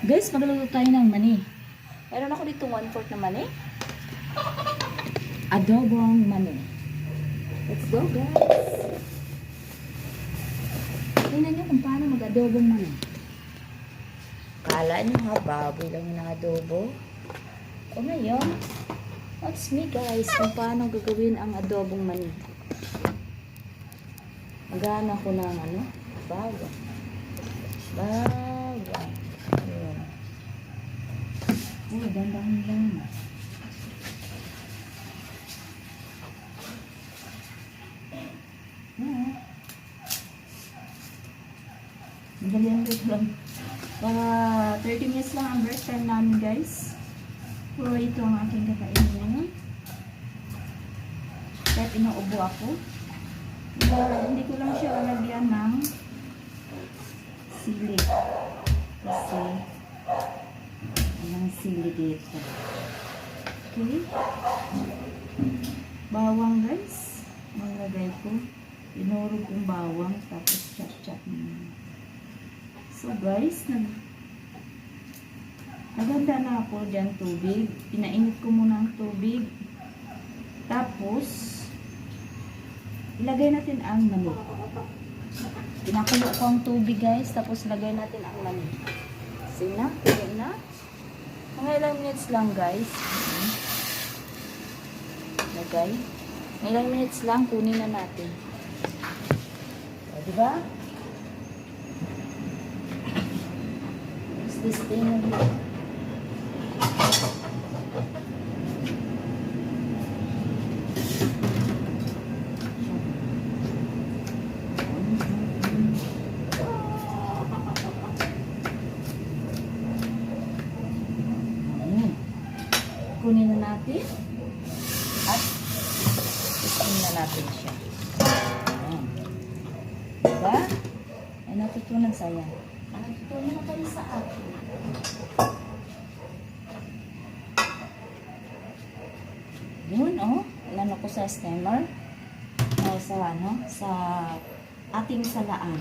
Guys, magluluto tayo ng mani. Meron ako dito 1-4 na mani. Adobong mani. Let's go, guys. Tingnan nyo kung paano mag-adobong mani. Kala nyo ha, baboy lang yung adobo. O ngayon, watch me guys kung paano gagawin ang adobong mani. Magana ko ng ano, bawang. Bawang. Ayan. Uy, dandahan lang. Ayan. Madalian ko lang. Mga 30 minutes lang ang break time namin guys. Puro ito ang aking kakainin ngayon. Kahit inuubo ako. Diba, hindi ko lang siya lalagyan ng sili. Kasi, walang sili dito. Okay. Bawang guys. Malagay ko. Inurog kong bawang. Tapos chop-chop mo. So guys, nag naganda na ako dyan tubig. Pinainit ko muna ang tubig. Tapos, ilagay natin ang manok. Pinakulo ko ang tubig guys, tapos lagay natin ang manok. See na? Kulo na? Mga ilang minutes lang guys. Lagay. Mga ilang minutes lang, kunin na natin. O, diba? What's this thing over here? Ayan. Kunin na natin at iskin na natin siya. Ayan. Diba? Ay natutunan Natutunan na kayo sa akin. Yun, oh. Ilan ko sa steamer. O sa, ano, sa ating salaan.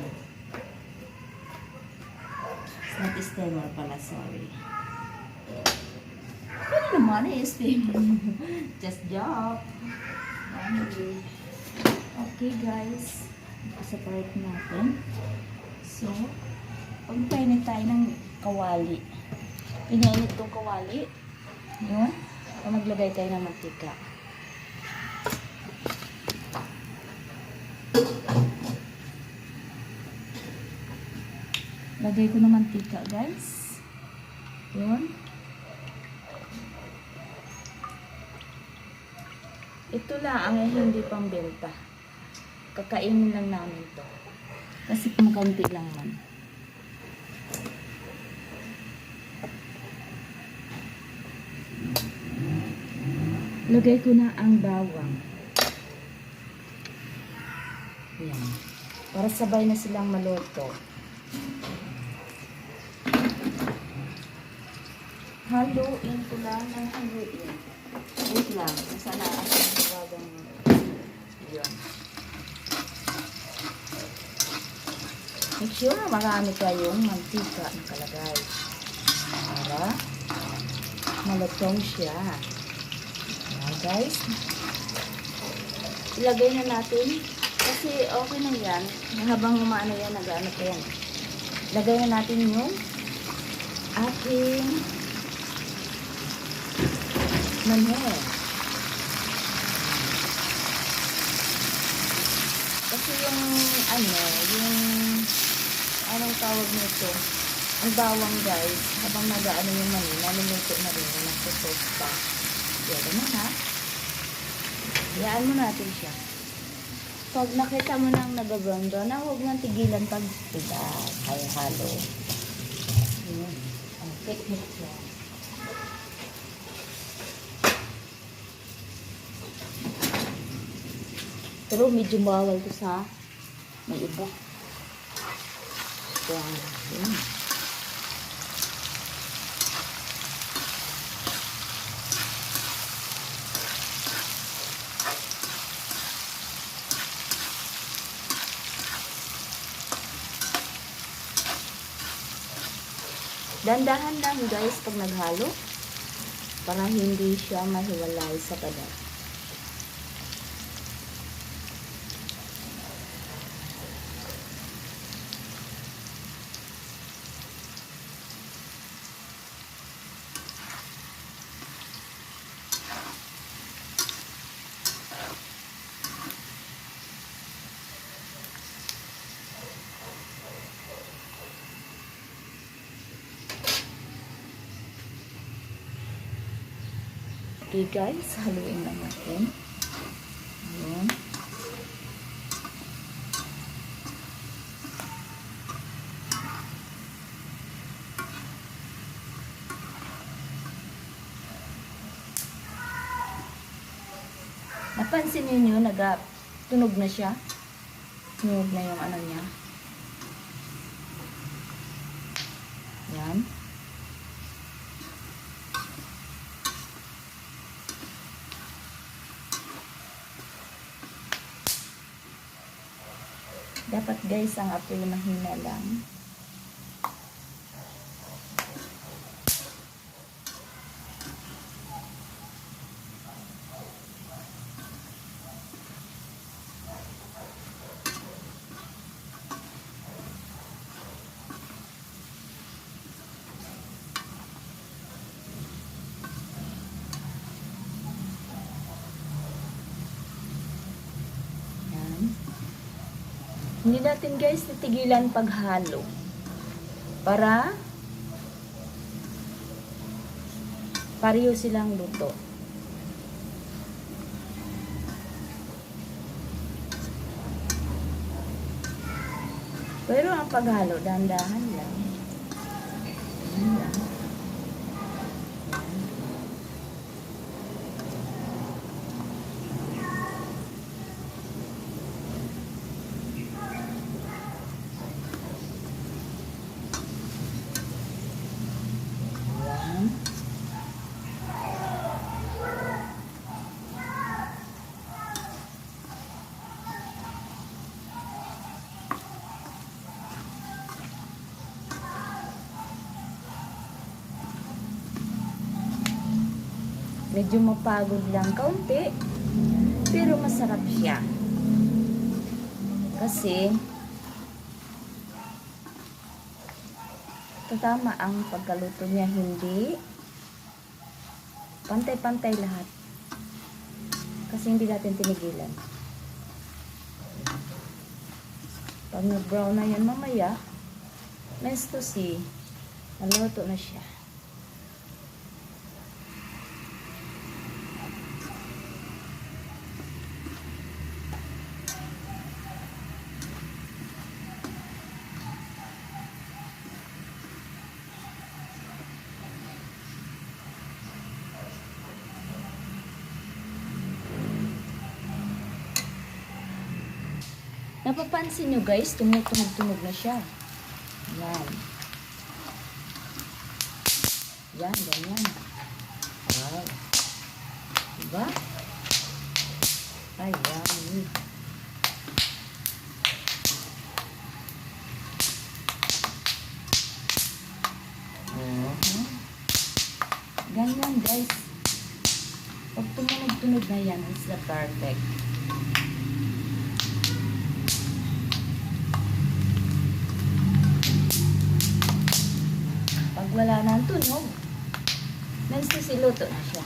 It's not steamer pala, sorry. Ano naman eh, steamer. Just joke. Anyway. Okay, guys. Separate natin. So, pagpainit tayo ng kawali. Pinainit tong kawali. Yun. O maglagay tayo ng mantika. Lagay ko ng mantika, guys. Yun. Ito lang ang hindi pang benta. Kakainin lang namin to. Kasi kumakunti lang man. Lagay ko na ang bawang. Yan. Para sabay na silang maluto. Haluin ko lang ng haluin. Wait lang. Sana ang bagang yun. Make sure na marami kayong mantika ang kalagay. Para malutong siya. Guys. Ilagay na natin. Kasi okay na yan. Habang umaano yan, nag-ano pa yan. Lagay na natin yung ating manhe. Kasi yung ano, yung anong tawag nito, ang bawang guys, habang nag-ano yung mani, naluluto na rin, nagsusot pa. Yan naman ha. Hayaan mo natin siya. Pag nakita mo nang nag-brown na huwag nang tigilan pag diba, kaya halo. Ang technique yan. Pero medyo bawal to sa may iba. Yan. Yun. Dandahan lang guys pag naghalo para hindi siya mahiwalay sa balat. Okay guys, haluin lang natin. Ayan. Napansin ninyo, naga, tunog na siya. Tunog na yung ano niya. Yan. Guys, ang apoy mahina lang. Yan. Hindi natin guys titigilan paghalo. Para pareho silang luto. Pero ang paghalo, dahan-dahan lang. Yan Medyo mapagod lang kaunti, pero masarap siya. Kasi, tatama ang pagkaluto niya, hindi pantay-pantay lahat. Kasi hindi natin tinigilan. Pag nag-brown na yan mamaya, nice to see, naluto na siya. Napapansin nyo guys, tumutunog-tunog na siya. Yan. Yan, ganyan. Wow. Diba? Ayan. Mhm. Ganyan guys. Pag tumunog-tunog na yan, it's the perfect. Nagsisiluto na siya.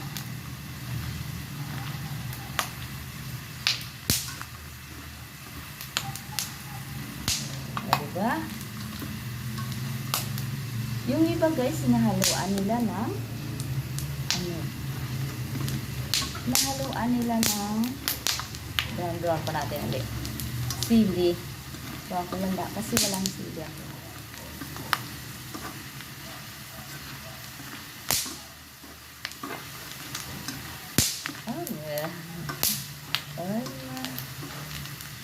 Diba? Yung iba guys, sinahaluan nila ng ano, nahaluan nila ng Doon pa natin ulit. Sili. So, ako lang kasi walang sili ako. Oh, yeah. Oh, yeah.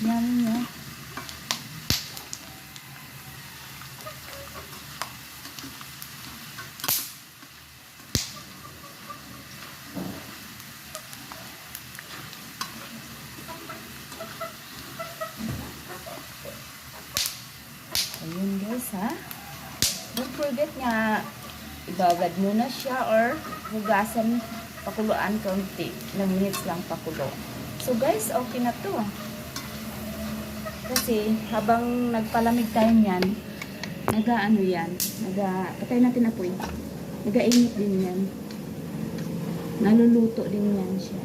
Yum, yum. Nga ibagad muna siya or hugasan pakuluan kaunti. Ilang minutes lang pakulo. So guys, okay na to. Kasi habang nagpalamig tayo niyan, naga-ano yan, naga, patay natin apoy. Nagainit din yan. Naluluto din yan siya.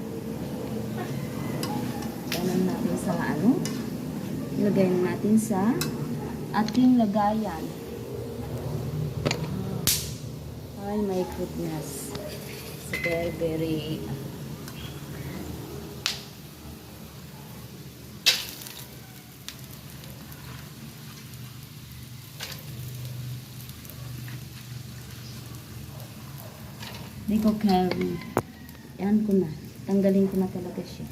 Tanan natin sa ano, ilagay na natin sa ating lagayan. Ay, my goodness. It's very, very... Hindi ko carry. Yan ko na. Tanggalin ko na talaga siya.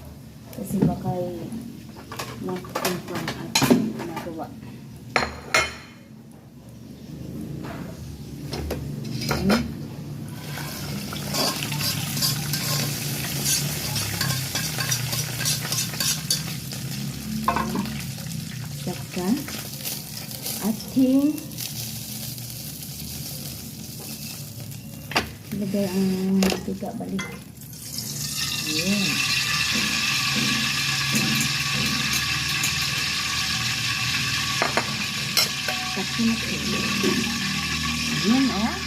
Kasi baka nakukumpang at ginagawa. Ayan. Saka ating ilagay ang mantika balik. Ayan. Kasi na. Ayan, oh.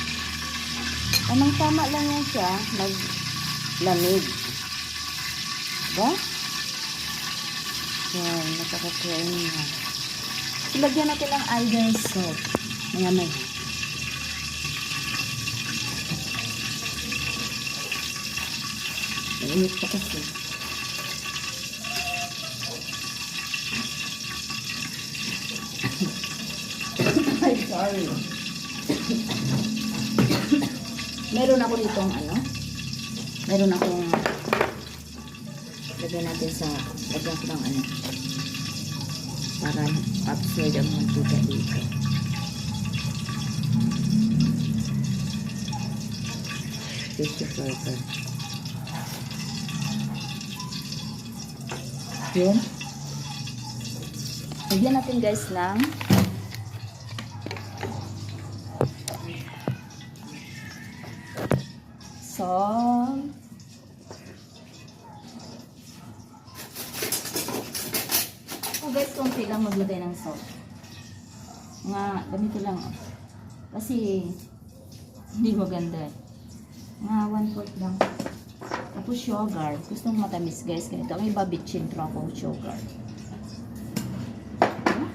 Tamang tama lang yan siya. Naglamig. Diba? Yan, nakakakain na. Ilagyan natin ng either salt. Maya maya. Mainit pa kasi. Ay, sorry. Meron ako ditong ano? Meron akong lagyan natin sa lagyan ko ng ano para absorb ang mantika dito. Tissue paper. Yun. Lagyan natin guys ng salt. Oh guys, lang maglagay ng salt. Nga, ganito lang. oh. Kasi, hindi maganda. eh. One fourth lang. Tapos sugar. Gusto mong matamis guys. Ganito. May babitchin truffle sugar. Huh?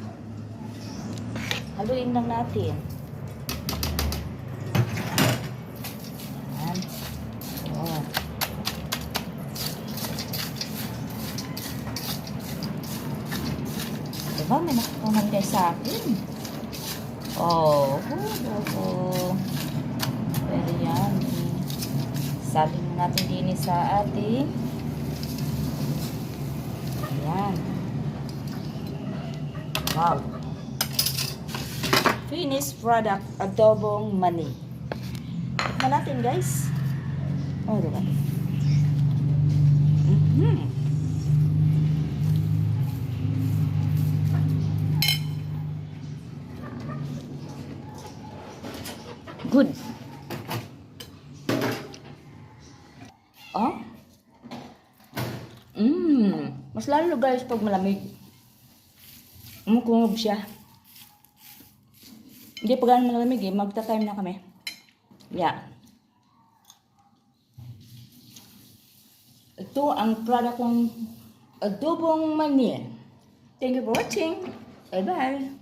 Haluin lang natin. Ayan. Oh. Diba? Kayo sa akin. Oh, oh, oh. Pero yan. Sabi na natin din sa ating Ayan. Wow. Finished product, adobong mani. Tikman natin guys. Oh, diba? Mhm. Good. Oh? Mmm. Mas lalo guys pag malamig. Umukumob siya. Hindi pa ganun malamig eh. Magta-time na kami. Yeah. Ito ang product ng adobong mani. Thank you for watching. Bye-bye.